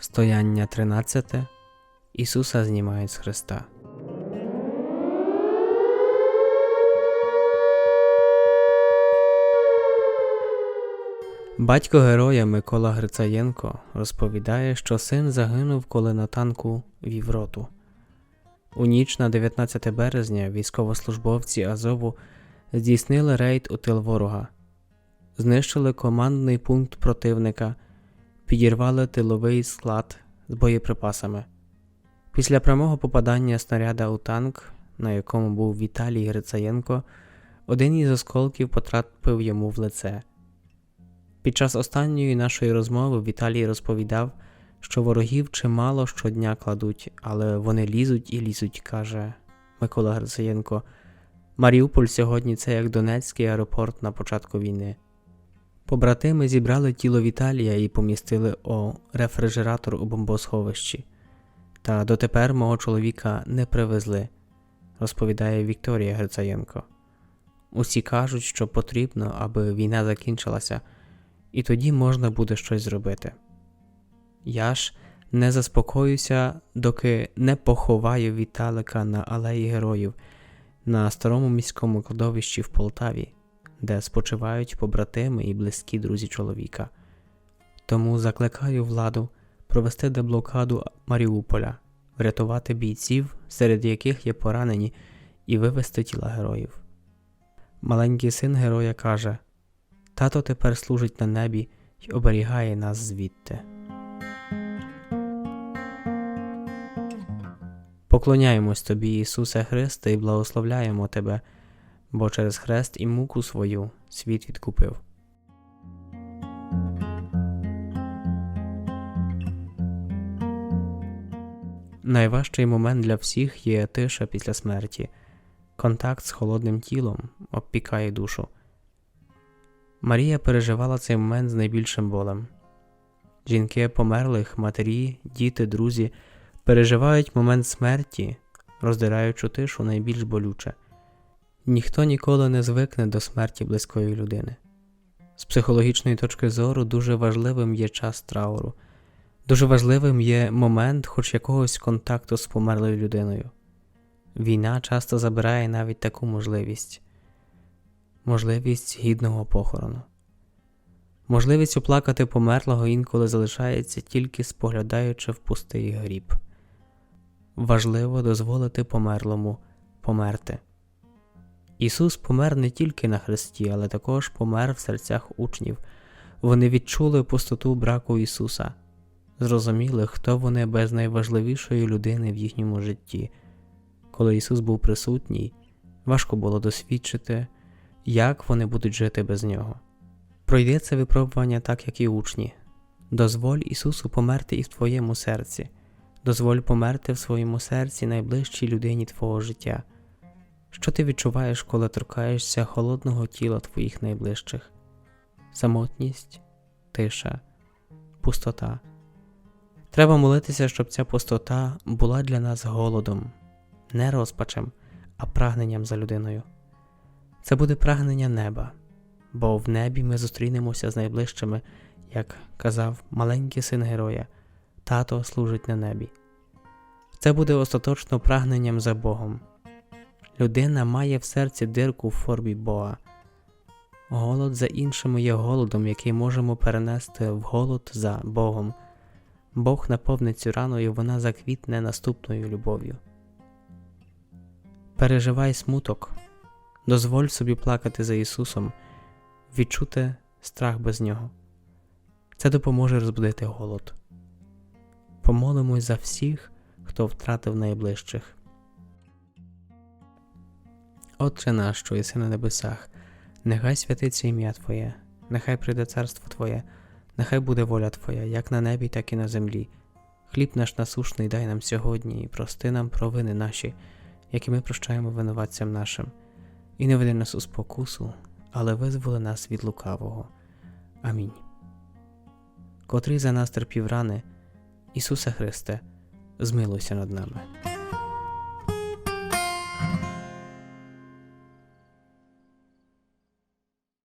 Стояння 13. Ісуса знімають з Христа. Батько героя Микола Грицаєнко розповідає, що син загинув, коли на танку вів роту. У ніч на 19 березня військовослужбовці Азову здійснили рейд у тил ворога, знищили командний пункт противника, підірвали тиловий склад з боєприпасами. Після прямого попадання снаряда у танк, на якому був Віталій Грицаєнко, один із осколків потрапив йому в лице. Під час останньої нашої розмови Віталій розповідав, що ворогів чимало щодня кладуть, але вони лізуть і лізуть, каже Микола Грицаєнко. Маріуполь сьогодні це як Донецький аеропорт на початку війни. Побратими зібрали тіло Віталія і помістили у рефрижератор у бомбосховищі. Та дотепер мого чоловіка не привезли, розповідає Вікторія Грицаєнко. Усі кажуть, що потрібно, аби війна закінчилася, і тоді можна буде щось зробити. Я ж не заспокоюся, доки не поховаю Віталика на алеї героїв на старому міському кладовищі в Полтаві, де спочивають побратими і близькі друзі чоловіка. Тому закликаю владу провести деблокаду Маріуполя, врятувати бійців, серед яких є поранені, і вивести тіла героїв. Маленький син героя каже: Тато тепер служить на небі й оберігає нас звідти. Поклоняємось тобі, Ісусе Христе, і благословляємо Тебе, бо через хрест і муку свою світ відкупив. Найважчий момент для всіх є тиша після смерті. Контакт з холодним тілом обпікає душу. Марія переживала цей момент з найбільшим болем. Жінки померлих, матері, діти, друзі переживають момент смерті, роздираючи тишу найбільш болюче. Ніхто ніколи не звикне до смерті близької людини. З психологічної точки зору дуже важливим є час трауру, дуже важливим є момент хоч якогось контакту з померлою людиною. Війна часто забирає навіть таку можливість можливість гідного похорону. Можливість оплакати померлого інколи залишається тільки споглядаючи в пустий гріб. Важливо дозволити померлому померти. Ісус помер не тільки на хресті, але також помер в серцях учнів. Вони відчули пустоту браку Ісуса, зрозуміли, хто вони без найважливішої людини в їхньому житті. Коли Ісус був присутній, важко було досвідчити, як вони будуть жити без Нього. Пройди це випробування так, як і учні. Дозволь Ісусу померти і в твоєму серці, дозволь померти в своєму серці найближчій людині твого життя. Що ти відчуваєш, коли торкаєшся холодного тіла твоїх найближчих? Самотність, тиша, пустота. Треба молитися, щоб ця пустота була для нас голодом, не розпачем, а прагненням за людиною. Це буде прагнення неба, бо в небі ми зустрінемося з найближчими, як казав маленький син героя, тато служить на небі. Це буде остаточно прагненням за Богом. Людина має в серці дирку в формі Бога. Голод за іншими є голодом, який можемо перенести в голод за Богом. Бог наповнить цю рану і вона заквітне наступною любов'ю. Переживай смуток, дозволь собі плакати за Ісусом, відчути страх без Нього. Це допоможе розбудити голод. Помолимось за всіх, хто втратив найближчих. Отче наш, що єси на небесах, нехай святиться ім'я Твоє, нехай прийде царство Твоє, нехай буде воля Твоя, як на небі, так і на землі. Хліб наш насушний дай нам сьогодні, і прости нам провини наші, які ми прощаємо винуватцям нашим, і не веди нас у спокусу, але визволи нас від лукавого. Амінь. Котрий за нас терпів рани, Ісусе Христе, змилуйся над нами.